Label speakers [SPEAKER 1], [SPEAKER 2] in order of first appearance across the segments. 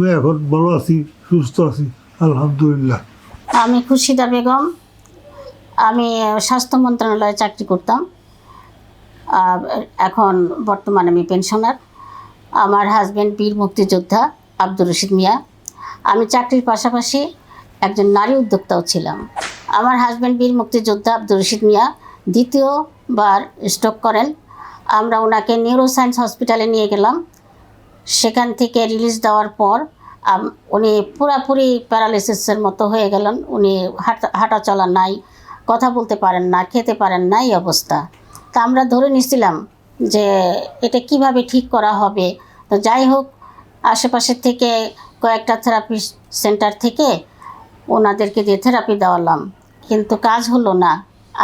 [SPEAKER 1] আমি এখন ভালো আছি, সুস্থ আছি, আলহামদুলিল্লাহ।
[SPEAKER 2] আমি খুশিদা বেগম। আমি স্বাস্থ্য মন্ত্রণালয়ে চাকরি করতাম। এখন বর্তমানে আমি পেনশনার। আমার হাজব্যান্ড বীর মুক্তিযোদ্ধা আব্দুর রশিদ মিয়া। আমি চাকরির পাশাপাশি একজন নারী উদ্যোক্তাও ছিলাম। আমার হাজব্যান্ড বীর মুক্তিযোদ্ধা আব্দুর রশিদ মিয়া দ্বিতীয়বার স্ট্রোক করেন। আমরা ওনাকে নিউরোসায়েন্স হসপিটালে নিয়ে গেলাম। সেখান থেকে রিলিজ দেওয়ার পর উনি পুরাপুরি প্যারালিসিসের মতো হয়ে গেলেন। উনি হাঁটা হাঁটা চলা নাই, কথা বলতে পারেন না, খেতে পারেন না, এই অবস্থা। তা আমরা ধরে নিছিলাম যে এটা কীভাবে ঠিক করা হবে। তো যাই হোক, আশেপাশের থেকে কয়েকটা থেরাপি সেন্টার থেকে ওনাদেরকে দিয়ে থেরাপি দেওয়ালাম। কিন্তু কাজ হলো না।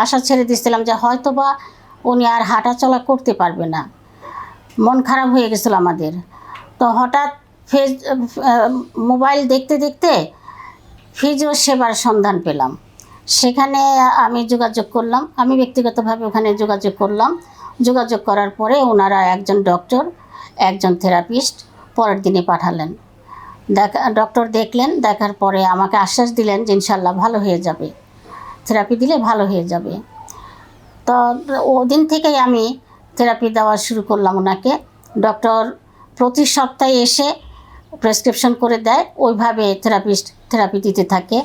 [SPEAKER 2] আশা ছেড়ে দিয়েছিলাম যে হয়তো বা উনি আর হাঁটা চলা করতে পারবে না। মন খারাপ হয়ে গেছিল আমাদের। তো হঠাৎ ফেস মোবাইল দেখতে দেখতে ফিজিও সেবার সন্ধান পেলাম। সেখানে আমি যোগাযোগ করলাম, আমি ব্যক্তিগতভাবে ওখানে যোগাযোগ করলাম। যোগাযোগ করার পরে ওনারা একজন ডক্টর, একজন থেরাপিস্ট পরের দিনে পাঠালেন। দেখা, ডক্টর দেখলেন, দেখার পরে আমাকে আশ্বাস দিলেন যে ইনশাল্লাহ ভালো হয়ে যাবে। থেরাপি দিলে ভালো হয়ে যাবে। তো ওদিন থেকেই আমি থেরাপি দেওয়া শুরু করলাম ওনাকে। ডক্টর প্রতি সপ্তাহে এসে প্রেসক্রিপশন করে দেয়। ওইভাবে থেরাপিস্ট থেরাপি দিতে থাকে।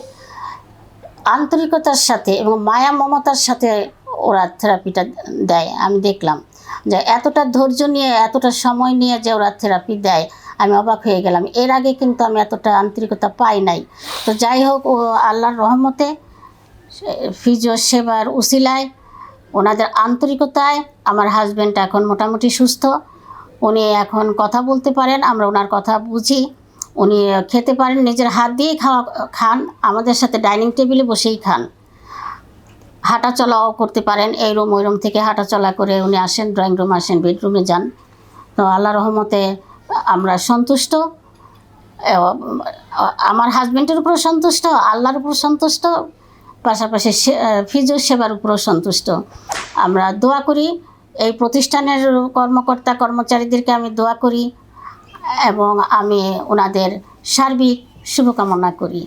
[SPEAKER 2] আন্তরিকতার সাথে এবং মায়া মমতার সাথে ওরা থেরাপিটা দেয়। আমি দেখলাম যে এতটা ধৈর্য নিয়ে, এতটা সময় নিয়ে যে ওরা থেরাপি দেয়, আমি অবাক হয়ে গেলাম। এর আগে কিন্তু আমি এতটা আন্তরিকতা পাই নাই। তো যাই হোক, ও আল্লাহর রহমতে ফিজিও সেবার উসিলায়, ওনাদের আন্তরিকতায় আমার হাজব্যান্ড এখন মোটামুটি সুস্থ। উনি এখন কথা বলতে পারেন, আমরা ওনার কথা বুঝি। উনি খেতে পারেন, নিজের হাত দিয়েই খাওয়া, খান, আমাদের সাথে ডাইনিং টেবিলে বসেই খান। হাঁটা চলাও করতে পারেন, এই রুম, ওই রুম থেকে হাঁটা চলা করে উনি আসেন, ড্রয়িং রুম আসেন, বেডরুমে যান। তো আল্লাহ রহমতে আমরা সন্তুষ্ট আমার হাজব্যান্ডের উপরও সন্তুষ্ট, আল্লাহর উপর সন্তুষ্ট, পাশাপাশি ফিজিও সেবার উপরও সন্তুষ্ট। আমরা দোয়া করি এই প্রতিষ্ঠানের কর্মকর্তা কর্মচারীদেরকে আমি দোয়া করি এবং আমি ওনাদের সার্বিক শুভকামনা করি।